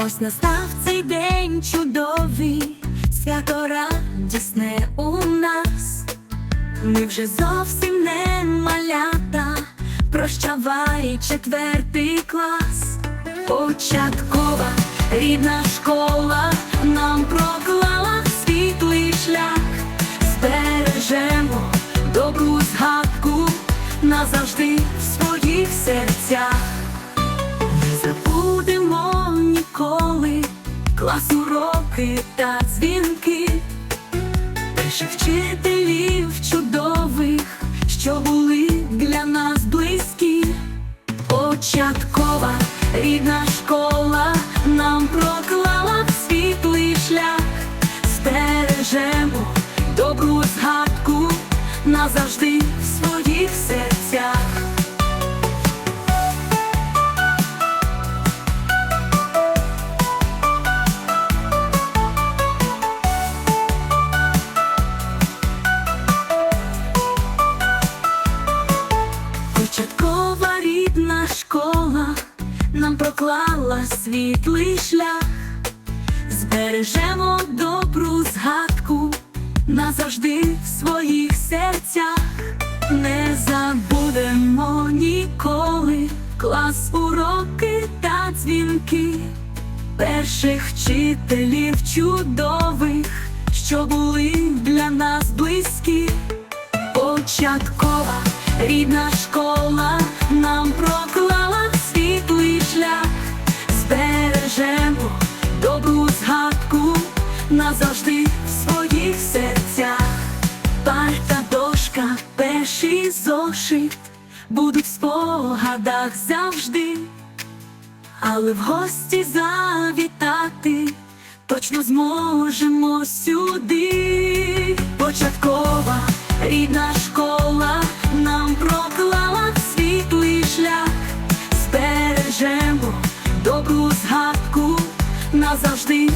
Ось настав цей день чудовий, свято радісне у нас. Ми вже зовсім не малята, прощавай четвертий клас. Початкова рідна школа нам проклала світлий шлях, збережемо добру згадку назавжди в своїх серцях. Клас уроки та дзвінки, перших вчителів чудових, що були для нас близькі. Початкова рідна школа нам проклала світлий шлях, збережемо добру згадку назавжди в своїх серцях. Нам проклала світлий шлях, збережемо добру згадку назавжди в своїх серцях, не забудемо ніколи клас уроки та дзвінки, перших вчителів чудових, що були для нас близькі. Початкова рідна школа нам проклала назавжди в своїх серцях. Парта, дошка, перший зошит будуть в спогадах завжди, але в гості завітати точно зможемо сюди. Початкова рідна школа нам проклала світлий шлях, збережемо добру згадку назавжди